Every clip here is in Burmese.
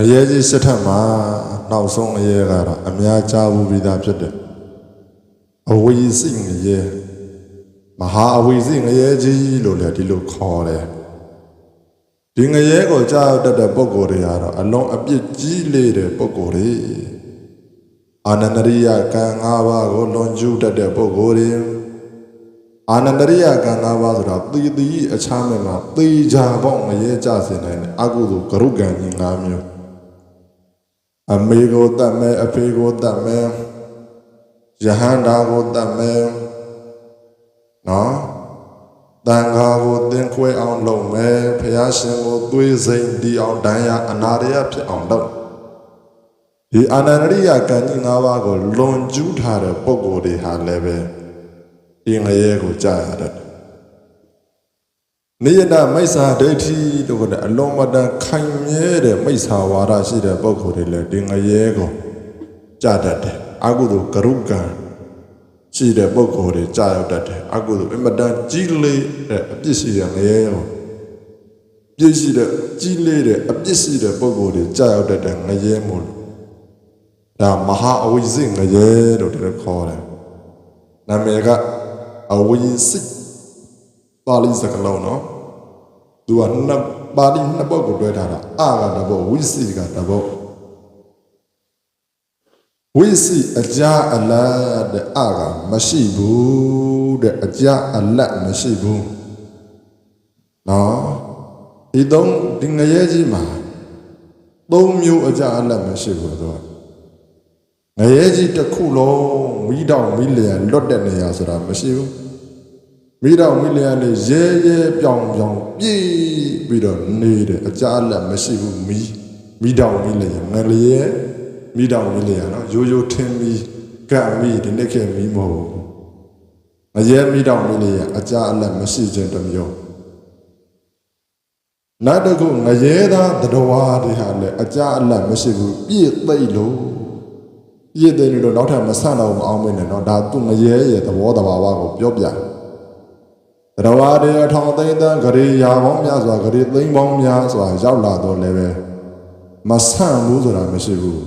အရေးကြီးစစ်ထက်မှာနောက်ဆုံးအရေးကတော့အများကြားဘူးပြီးသားဖြစ်တယ်အဝီစိငရေမဟာအဝီစိငရေကြီးလို့လည်းဒီလိုခေါ်တယ်ဒီငရေကိုကြားတတ်တဲ့ပုံကိုယ်တွေကတော့အလုံးအပြစ်ကြီးလေးတဲ့ပုံကိုယ်တွေအာနန္ဒရိယကံ၅ပါးကိုလွန်ကျူးတတ်တဲ့ပုံကိုယ်တွေအာနန္ဒရိယကံ၅ပါးဆိုတာသီသီအချမ်းမဲ့မှာသေချာပေါ့ငရေကြစင်နိုင်တဲ့အကုသိုလ်ကရုကံကြီး၅မျိုး အမေကိုတတ်မယ်အဖေကိုတတ်မယ်ယဟန္တာကိုတတ်မယ်နော်တန်ခါကိုသင်ခွဲအောင်လုပ်မယ်ဖះရှင်ကိုသွေးစိမ်တီအောင်တန်ရအနာရယဖြစ်အောင်လုပ်ဒီအာနန္ဒရိယကံကြီး၅ပါးကိုလွန်ကျူးထားတဲ့ပုံကိုယ်တွေဟာလည်းပဲဒီငရဲကိုကြားရတတ်တယ် နိယတမိစ္ဆာဒိဋ္ဌိတို့ကလည်းအလုံးမတန်ခိုင်မြဲတဲ့မိစ္ဆာဝါဒရှိတဲ့ပုဂ္ဂိုလ်တွေလည်းဒီငရဲကိုကြားတတ်တယ်အကုသိုလ်ကရုကံရှိတဲ့ပုဂ္ဂိုလ်တွေကြားရောက်တတ်တယ်အကုသိုလ်အင်မတန်ကြီးလေးတဲ့အပြစ်ရှိတဲ့ငရဲကိုပြည့်ရှိတဲ့ကြီးလေးတဲ့အပြစ်ရှိတဲ့ပုဂ္ဂိုလ်တွေကြားရောက်တတ်တဲ့ငရဲမို့လို့ဒါမဟာအဝိဇ္ဇငရဲလို့ဒီလိုခေါ်တယ်နာမည်ကအဝိဇ္ဇပါဠိစကားလုံးနော် သူကနှစ်ပါဠိနှစ်ပုဒ်ကိုတွဲထားတာအာကတပုတ်ဝိစီကတပုတ်ဝိစီအကြအလတ်တဲ့အာကမရှိဘူးတဲ့အကြအလတ်မရှိဘူးနော်ဒီတော့ဒီငရဲကြီးမှာသုံးမျိုးအကြအလတ်မရှိဘူးတော့ငရဲကြီးတစ်ခုလုံးမိတော့မိလျံလွတ်တဲ့နေရာဆိုတာမရှိဘူး မိတော်မိလျာနဲ့ရဲရဲပြောင်ပြောင်ပြေးပြီးတော့နေတယ်အကြအလက်မရှိဘူးမိမိတော်မိလျာငလျဲမိတော်မိလျာနော်ရိုးရိုးထင်းပြီးကပ်မိဒီနေ့ခေတ်မိမဟုတ်ဘူးအရဲမိတော်မိလျာအကြအလက်မရှိခြင်းတစ်မျိုးနောက်တစ်ခုငရဲသားတတော်ဝါတွေဟာလည်းအကြအလက်မရှိဘူးပြည့်သိမ့်လို့ပြည့်သိမ့်လို့နောက်ထပ်မဆန့်တော့မအောင်မင်းနဲ့နော်ဒါသူငရဲရဲ့သဘောတဘာဝကိုပြောပြတယ် တရဝတေအထောင်သိမ့်တန်ဂရေရာပေါင်းများစွာဂရေသိမ့်ပေါင်းများစွာရောက်လာတော့လည်းပဲမဆန့်ဘူးဆိုတာမရှိဘူး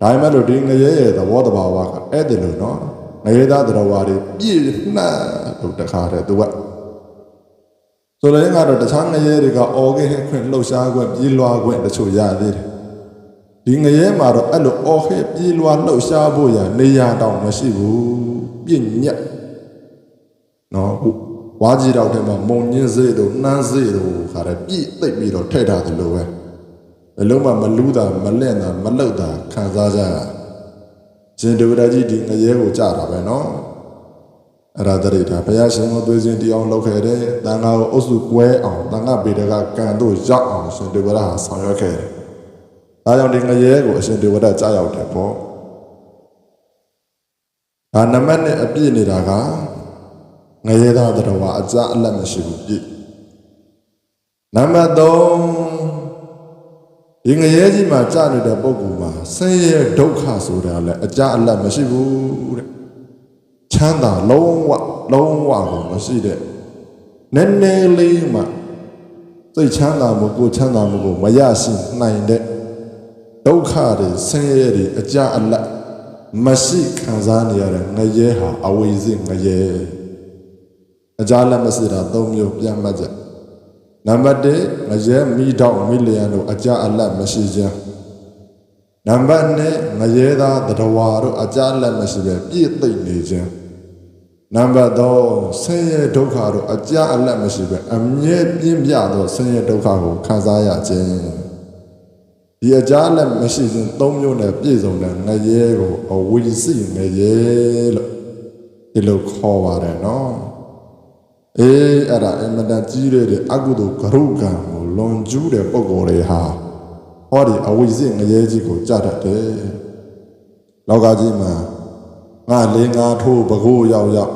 ဒါပေမဲ့လို့ဒီငရဲရဲ့သဘောတဘာဝကအဲ့ဒီလိုနော်ငရဲသားတရဝတွေပြည့်နှံ့လို့တခါတည်းသူကဆိုလည်းကတော့တခြားငရဲတွေကအော်ခဲ့ခွင့်လှုပ်ရှားခွင့်ပြေးလွှားခွင့်တချို့ရသေးတယ်ဒီငရဲမှာတော့အဲ့လိုအော်ခဲ့ပြေးလွှားလှုပ်ရှားဖို့ရနေရတော့မရှိဘူးပြည့်ညက်နော်ဟုတ် ဝါကြီးတော့ထဲမှာမုံညင်းစေးတို့နှမ်းစေးတို့ခါတဲ့ပြည့်သိပ်ပြီးတော့ထည့်ထားတယ်လို့ပဲအလုံးမမလူးတာမလင့်တာမလှုပ်တာခံစားကြရရှင်ဒေဝရကြီးဒီငရဲကိုကြတာပဲနော်အဲ့ဒါတရိတာဘုရားရှင်ကိုသွေးစင်တီအောင်လုပ်ခဲ့တယ်တန်ခါကိုအုပ်စုကွဲအောင်တန်ခါပေတကကံတို့ရောက်အောင်ရှင်ဒေဝရဟာဆောင်ရွက်ခဲ့တယ်ဒါကြောင့်ဒီငရဲကိုအရှင်ဒေဝရကြားရောက်တယ်ပေါ့ဒါနမနဲ့အပြည့်နေတာက ငရဲသားတော်ကအကြအလက်မရှိဘူးပြည့်နံပါတ်3ဒီငရဲကြီးမှာကြာနေတဲ့ပုံကူမှာဆင်းရဲဒုက္ခဆိုတာလည်းအကြအလက်မရှိဘူးတဲ့ချမ်းသာလုံးဝလုံးဝကိုမရှိတဲ့နည်းနည်းလေးမှစိတ်ချမ်းသာမှုကိုယ်ချမ်းသာမှုကိုမရရှိနိုင်တဲ့ဒုက္ခတွေဆင်းရဲတွေအကြအလက်မရှိခံစားနေရတဲ့ငရဲဟာအဝိဇ္ဇငရဲ အကြလက်မစစ်တာ၃မျိုးပြန်မှတ်ချက်နံပါတ်1ငရဲမိတော့မိလျံတို့အကြအလက်မရှိခြင်းနံပါတ်2ငရဲသားတတော်ဝါတို့အကြလက်မရှိပဲပြည့်သိမ့်နေခြင်းနံပါတ်3ဆင်းရဲဒုက္ခတို့အကြအလက်မရှိပဲအမြဲပြင်းပြသောဆင်းရဲဒုက္ခကိုခံစားရခြင်းဒီအကြလက်မရှိခြင်း၃မျိုးနဲ့ပြည့်စုံတဲ့ငရဲကိုအဝိစိငရဲလို့ဒီလိုခေါ်ပါတယ်နော် အေးအဲ့ဒါအင်မတန်ကြီးရတဲ့အကုသိုလ်ကရုကံကိုလွန်ကျူးတဲ့ပုံကိုယ်တွေဟာဟောဒီအဝိဇ္ဇငရဲကြီးကိုကြားတတ်တယ်။လောကကြီးမှာငါလေးငါထိုးပကိုးရောက်ရောက်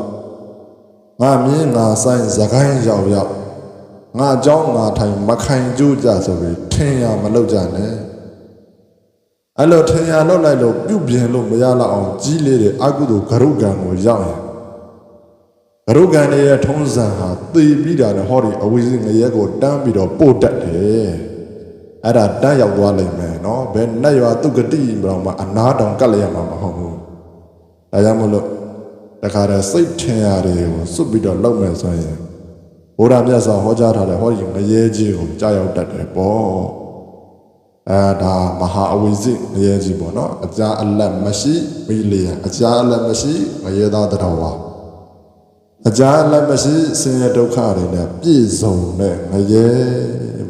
ငါမြင်းငါဆိုင်စကိုင်းရောက်ရောက်ငါเจ้าငါထိုင်မခိုင်ကျိုးကြဆိုပြီးထင်ရမလောက်ကြနဲ့။အဲ့လိုထင်ရလောက်လိုက်လို့ပြုတ်ပြင်လို့မရတော့အောင်ကြီးလေးတဲ့အကုသိုလ်ကရုကံကိုရောက်ရင် ကရုကံရဲ့ထုံးစံဟာသေပြီးတာနဲ့ဟောဒီအဝိဇ္ဇငရဲကိုတန်းပြီးတော့ပို့တတ်တယ်အဲ့ဒါတန်းရောက်သွားလိမ့်မယ်နော်ဘယ်နဲ့ရွာသူကတိတော့မှအနာတောင်ကတ်လိုက်ရမှာမဟုတ်ဘူးဒါကြောင့်မလို့တခါတည်းစိတ်ထင်ရတယ်ကိုစွတ်ပြီးတော့လောက်မယ်ဆိုရင်ဘုရားမြတ်စွာဟောကြားထားတဲ့ဟောဒီငရဲကြီးကိုကြားရောက်တတ်တယ်ပေါ့အဲဒါမဟာအဝိဇ္ဇငရဲကြီးပေါ့နော်အကြာအလတ်မရှိမိလျံအကြာအလတ်မရှိငရဲသားတော်ဝါ အကြာအလတ်မရှိဆင်းရဲဒုက္ခတွေနဲ့ပြည့်စုံတဲ့ငရဲပေါ့